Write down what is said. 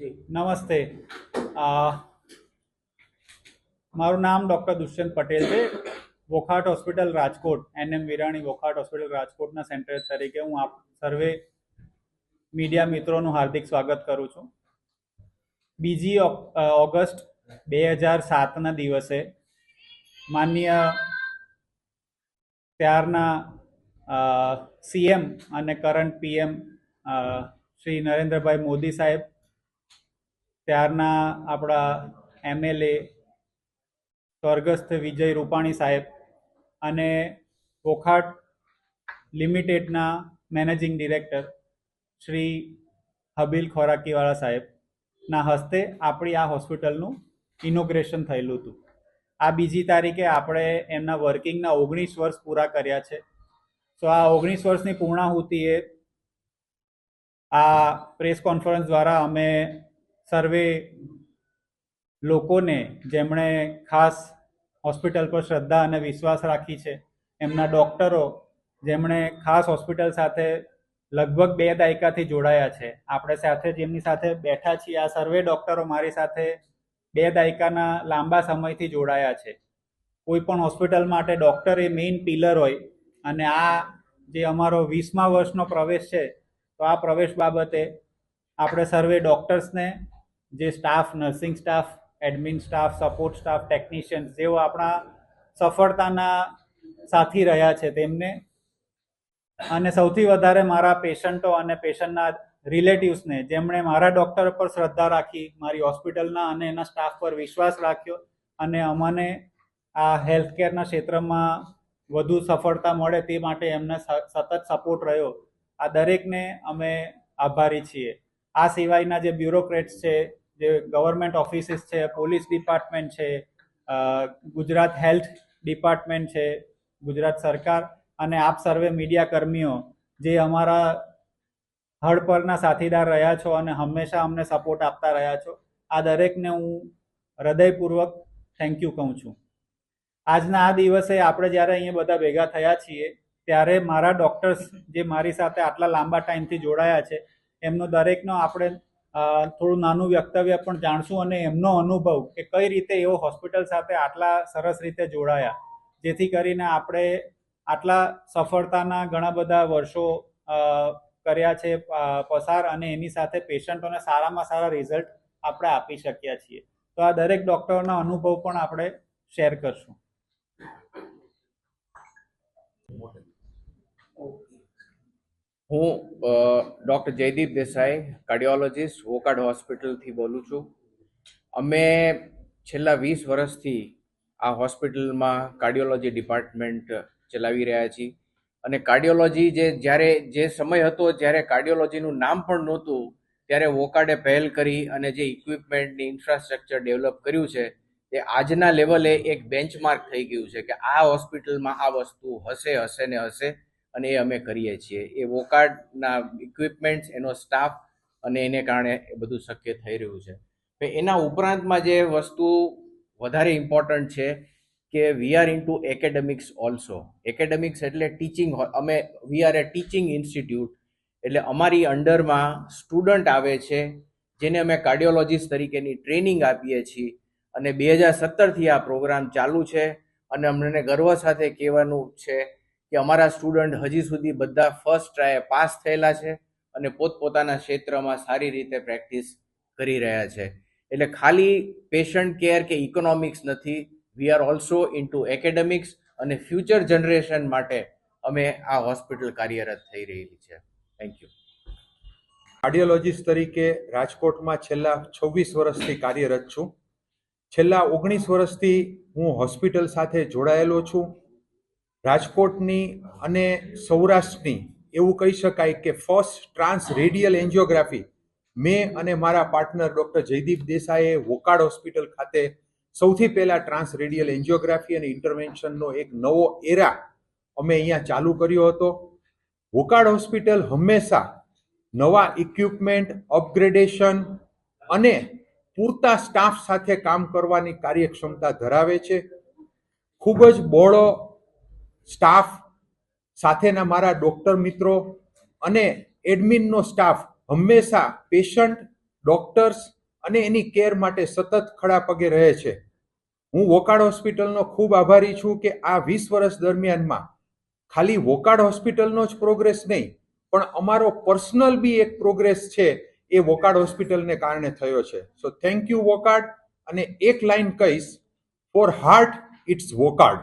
નમસ્તે. મારું નામ ડૉક્ટર દુષ્યંત પટેલ છે. Wockhardt hospital Rajkot, NM Virani Wockhardt hospital રાજકોટના સેન્ટર તરીકે હું આપ સર્વે મીડિયા મિત્રોનું હાર્દિક સ્વાગત કરું છું. બીજી ઓગસ્ટ બે હજાર સાતના દિવસે માન્ય ત્યારના સીએમ અને કરંટ પીએમ શ્રી નરેન્દ્રભાઈ મોદી સાહેબ ત્યારના આપણા એમએલએ સ્વર્ગસ્થ વિજય રૂપાણી સાહેબ અને વોખાટ લિમિટેડના મેનેજિંગ ડિરેક્ટર શ્રી હબીલ ખોરાકીવાળા સાહેબના હસ્તે આપણી આ હોસ્પિટલનું ઇનોગ્રેશન થયેલું હતું. આ બીજી તારીખે આપણે એમના વર્કિંગના ઓગણીસ વર્ષ પૂરા કર્યા છે. સો આ ઓગણીસ વર્ષની પૂર્ણાહુતિએ આ પ્રેસ કોન્ફરન્સ દ્વારા અમે સર્વે લોકોને જેમણે ખાસ હોસ્પિટલ પર શ્રદ્ધા અને વિશ્વાસ રાખી છે, એમના ડૉક્ટરો જેમણે ખાસ હોસ્પિટલ સાથે લગભગ બે દાયકાથી જોડાયા છે. આપણે સાથે જેમની સાથે બેઠા છીએ. આ સર્વે ડૉક્ટરો મારી સાથે બે દાયકાના લાંબા સમયથી જોડાયા છે. કોઈ પણ હોસ્પિટલ માટે ડૉક્ટર એ મેઇન પિલર હોય અને આ જે અમારો વીસમા વર્ષનો પ્રવેશ છે, તો આ પ્રવેશ બાબતે આપણે સર્વે ડૉક્ટર્સને જે staff nursing staff admin staff support staff technicians જેઓ આપણા સફળતાના સાથી રહ્યા છે તેમને. અને સૌથી વધારે મારા પેશન્ટો અને પેશન્ટના રિલેટિવ્સને જેમણે મારા ડૉક્ટર પર શ્રદ્ધા રાખી, મારી હોસ્પિટલના અને એના સ્ટાફ પર વિશ્વાસ રાખ્યો અને અમને આ હેલ્થ કેરના ક્ષેત્રમાં વધુ સફળતા મળે તે માટે એમને સતત સપોર્ટ રહ્યો. આ દરેકને અમે આભારી છીએ. આ સિવાયના જે બ્યુરોક્રેટ્સ છે જે ગવર્મેન્ટ ઓફિસીસ છે પોલીસ ડિપાર્ટમેન્ટ છે ગુજરાત હેલ્થ ડિપાર્ટમેન્ટ છે, ગુજરાત સરકાર અને આપ સર્વે મીડિયા કર્મીઓ જે અમારા હળ પરના સાથીદાર રહ્યા છો અને હંમેશા અમને સપોર્ટ આપતા રહ્યા છો, આ દરેકને હું હૃદયપૂર્વક થેન્ક યુ કહું છું. આજના આ દિવસે આપણે જ્યારે અહીંયા બધા ભેગા થયા છીએ, ત્યારે મારા ડૉક્ટર્સ જે મારી સાથે આટલા લાંબા ટાઈમથી જોડાયા છે, એમનો દરેકનો આપણે થોડું નાનું વ્યક્તવ્ય પણ જાણશું અને એમનો અનુભવ કે કઈ રીતે એઓ હોસ્પિટલ સાથે આટલા સરસ રીતે જોડાયા. જેથી કરીને આપણે આટલા સફળતાના ઘણા બધા વર્ષો કર્યા છે પસાર અને એની સાથે પેશન્ટોને સારામાં સારા રિઝલ્ટ આપણે આપી શક્યા છીએ. તો આ દરેક ડોક્ટરોના અનુભવ પણ આપણે શેર કરશું. હું doctor Jaydeep Desai, cardiologist Wockhardt હોસ્પિટલથી બોલું છું. અમે છેલ્લા વીસ વર્ષથી આ હોસ્પિટલમાં કાર્ડિયોલોજી ડિપાર્ટમેન્ટ ચલાવી રહ્યા છીએ. અને કાર્ડિયોલોજી જે જ્યારે, જે સમય હતો જ્યારે કાર્ડિયોલોજીનું નામ પણ નહોતું, ત્યારે વોકાડે પહેલ કરી અને જે ઇક્વિપમેન્ટની ઇન્ફ્રાસ્ટ્રક્ચર ડેવલપ કર્યું છે તે આજના લેવલે એક બેન્ચમાર્ક થઈ ગયું છે કે આ હોસ્પિટલમાં આ વસ્તુ હશે હશે ને હશે. અને એ અમે કરીએ છીએ. એ વોકાર્ડના ઇક્વિપમેન્ટ્સ એનો સ્ટાફ અને એને કારણે એ બધું શક્ય થઈ રહ્યું છે. એના ઉપરાંતમાં જે વસ્તુ વધારે ઇમ્પોર્ટન્ટ છે કે we are into academics also academics એટલે ટીચિંગ અમે we are a teaching institute એટલે અમારી અંડરમાં સ્ટુડન્ટ આવે છે, જેને અમે કાર્ડિયોલોજીસ્ટ તરીકેની ટ્રેનિંગ આપીએ છીએ. અને બે હજાર સત્તરથી આ પ્રોગ્રામ ચાલુ છે અને અમને ગર્વ સાથે કહેવાનું છે કે અમારા સ્ટુડન્ટ હજી સુધી બધા ફર્સ્ટ ટ્રાય પાસ થયેલા છે અને પોતપોતાના ક્ષેત્રમાં સારી રીતે પ્રેક્ટિસ કરી રહ્યા છે. એટલે ખાલી પેશન્ટ કેર કે ઇકોનોમિક્સ નથી we are also into academics અને ફ્યુચર જનરેશન માટે અમે આ હોસ્પિટલ કાર્યરત થઈ રહેલી છે. થેન્ક યુ કાર્ડિયોલોજીસ્ટ તરીકે રાજકોટમાં છેલ્લા છવ્વીસ વર્ષથી કાર્યરત છું. છેલ્લા ઓગણીસ વર્ષથી હું હોસ્પિટલ સાથે જોડાયેલો છું. રાજકોટની અને સૌરાષ્ટ્રની એવું કહી શકાય કે ફર્સ્ટ ટ્રાન્સ રેડિયલ એન્જિયોગ્રાફી મેં અને મારા પાર્ટનર ડૉક્ટર જયદીપ દેસાઈએ વોકાડ હોસ્પિટલ ખાતે સૌથી પહેલાં ટ્રાન્સ રેડિયલ એન્જિયોગ્રાફી અને ઇન્ટરવેન્શનનો એક નવો એરા અમે અહીંયા ચાલુ કર્યો હતો. વોકાડ હોસ્પિટલ હંમેશા નવા ઇક્વિપમેન્ટ અપગ્રેડેશન અને પૂરતા સ્ટાફ સાથે કામ કરવાની કાર્યક્ષમતા ધરાવે છે. ખૂબ જ બહોળો સ્ટાફ સાથેના મારા ડૉક્ટર મિત્રો અને એડમિનનો સ્ટાફ હંમેશા પેશન્ટ, ડોક્ટર્સ અને એની કેર માટે સતત ખડા પગે રહે છે. હું વોકાડ હોસ્પિટલનો ખૂબ આભારી છું કે આ વીસ વર્ષ દરમિયાનમાં ખાલી વોકાડ હોસ્પિટલનો જ પ્રોગ્રેસ નહીં, પણ અમારો પર્સનલ બી એક પ્રોગ્રેસ છે એ વોકાડ હોસ્પિટલને કારણે થયો છે. સો થેન્ક યુ વોકાડ અને એક લાઈન કહીશ ફોર હાર્ટ ઇટ્સ વોકાડ